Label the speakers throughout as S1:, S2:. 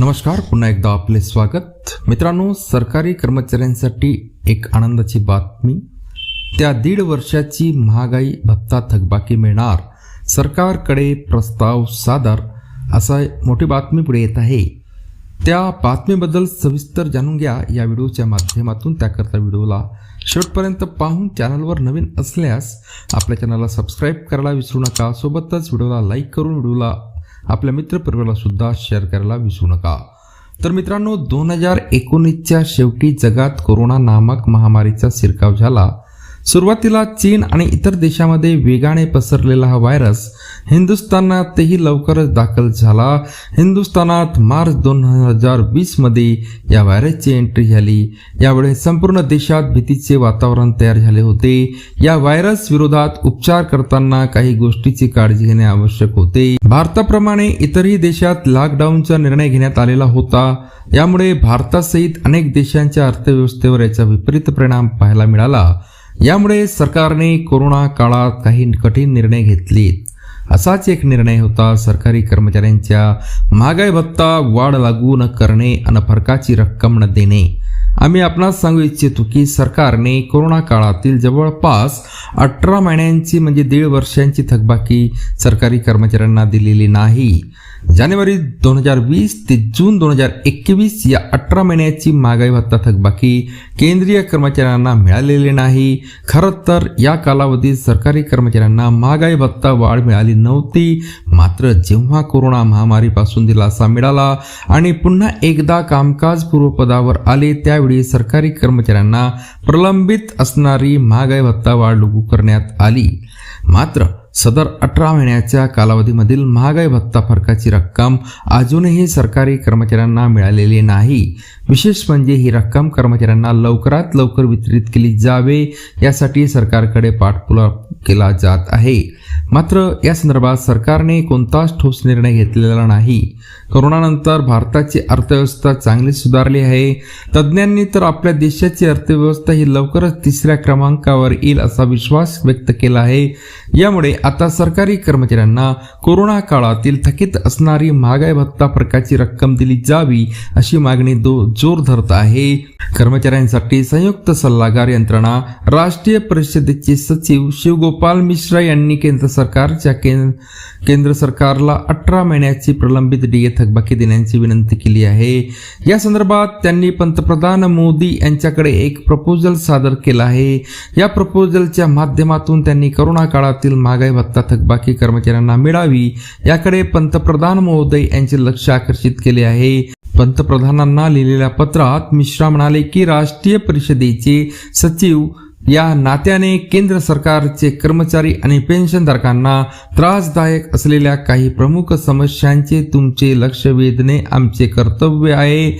S1: नमस्कार पुन्हा एकदा आपले स्वागत. मित्रांनो सरकारी कर्मचाऱ्यांसाठी एक आनंदाची बातमी. त्या दीड वर्षाची महागाई भत्ता थकबाकी मिळणार. सरकारकडे प्रस्ताव सादर असा मोठी बातमी पुढे येत आहे. त्या बातमीबद्दल सविस्तर जाणून घ्या या व्हिडिओच्या माध्यमातून. त्याकरता व्हिडिओला शेवटपर्यंत पाहून चॅनलवर नवीन असल्यास आपल्या चॅनलला सबस्क्राईब करायला विसरू नका. सोबतच व्हिडिओला लाईक करून व्हिडिओला आपल्या मित्रपरिवाराला सुद्धा शेअर करायला विसरू नका. तर मित्रांनो दोन हजार एकोणीसच्या शेवटी जगात कोरोना नामक महामारीचा शिरकाव झाला. सुरुवातीला चीन आणि इतर देशामध्ये वेगाने पसरलेला हा व्हायरस हिंदुस्थानातही लवकरच दाखल झाला. हिंदुस्थानात मार्च दोन हजार वीसमध्ये या व्हायरसची एंट्री झाली. यावेळी संपूर्ण देशात भीतीचे वातावरण तयार झाले होते. या व्हायरस विरोधात उपचार करताना काही गोष्टीची काळजी घेणे आवश्यक होते. भारताप्रमाणे इतरही देशात लॉकडाऊनचा निर्णय घेण्यात आलेला होता. यामुळे भारतासहित अनेक देशांच्या अर्थव्यवस्थेवर याचा विपरीत परिणाम पाहायला मिळाला. यामुळे सरकारने कोरोना काळात काही कठीण निर्णय घेतले असाच एक निर्णय होता सरकारी कर्मचाऱ्यांच्या महागाई भत्ता वाढ लागू न करणे आणि फरकाची रक्कम न देणे. आम्ही आपणास सांगू इच्छितो की सरकारने कोरोना काळातील जवळपास अठरा महिन्यांची म्हणजे दीड वर्षांची थकबाकी सरकारी कर्मचाऱ्यांना दिलेली नाही. जानेवारी दोन हजार वीस ते जून दोन हजार एकवीस या अठरा महिन्याची महागाई भत्ता थकबाकी केंद्रीय कर्मचाऱ्यांना मिळालेली नाही. खरं तर या कालावधीत सरकारी कर्मचाऱ्यांना महागाई भत्ता वाढ मिळाली नव्हती. मात्र जेव्हा कोरोना महामारीपासून दिलासा मिळाला आणि पुन्हा एकदा कामकाज पूर्वपदावर आले त्यावेळी सरकारी कर्मचाऱ्यांना प्रलंबित असणारी महागाई भत्ता वाढ लागू करण्यात आली. मात्र सदर अठरा महिन्याच्या कालावधीमधील महागाई भत्ता फरकाची रक्कम अजूनही सरकारी कर्मचाऱ्यांना मिळालेली नाही. विशेष म्हणजे ही रक्कम कर्मचाऱ्यांना लवकरात लवकर वितरित केली जावे यासाठी सरकारकडे पाठपुरावा केला जात आहे. मात्र या संदर्भात सरकारने कोणताच ठोस निर्णय घेतलेला नाही. कोरोनानंतर भारताची अर्थव्यवस्था चांगली सुधारली आहे. तज्ज्ञांनी तर आपल्या देशाची अर्थव्यवस्था ही लवकरच तिसऱ्या क्रमांकावर येईल असा विश्वास व्यक्त केला आहे. यामुळे आता सरकारी कर्मचाऱ्यांना कोरोना काळातील थकीत असणारी महागाई भत्ता फरकाची रक्कम दिली जावी अशी मागणी दो जोर धरत आहे. कर्मचाऱ्यांसाठी संयुक्त सल्लागार यंत्रणा राष्ट्रीय परिषदेचे सचिव शिवगोपाल मिश्रा यांनी केंद्र सरकारच्या केंद्र केंद्र सरकारला अठरा महिन्याची प्रलंबित डीए थकबाकी देण्याची विनंती केली आहे. या संदर्भात त्यांनी पंतप्रधान मोदी यांच्याकडे एक प्रपोजल सादर केला आहे. या प्रपोजलच्या माध्यमातून त्यांनी करोना काळातील महागाई भत्ता थकबाकी कर्मचाऱ्यांना मिळावी याकडे पंतप्रधान मोदी यांचे लक्ष आकर्षित केले आहे. पंतप्रधानांना लिहिलेल्या पत्रात मिश्रा म्हणाले की राष्ट्रीय परिषदेचे सचिव या नात्याने केंद्र सरकारचे कर्मचारी आणि पेन्शनधारकांना त्रासदायक असलेल्या काही प्रमुख समस्यांचे तुमचे लक्ष वेधणे आमचे कर्तव्य आहे.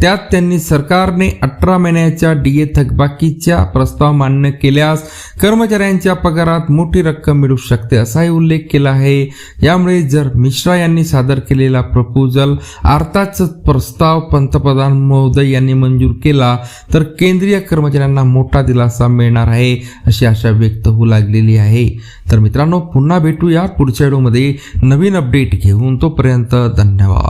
S1: त्यात त्यांनी सरकारने अठरा महिन्याच्या डीए थकबाकीच्या प्रस्ताव मान्य केल्यास कर्मचाऱ्यांच्या पगारात मोठी रक्कम मिळू शकते असाही उल्लेख केला आहे. यामुळे जर मिश्रा यांनी सादर केलेला प्रपोजल अर्थाच प्रस्ताव पंतप्रधान महोदय यांनी मंजूर केला तर केंद्रीय कर्मचाऱ्यांना मोठा दिलासा मिळणार आहे अशी आशा व्यक्त होऊ लागलेली आहे. तर मित्रांनो पुन्हा भेटूया पुढच्या व्हिडिओमध्ये. नवीन अपडेट घेऊन तोपर्यंत धन्यवाद.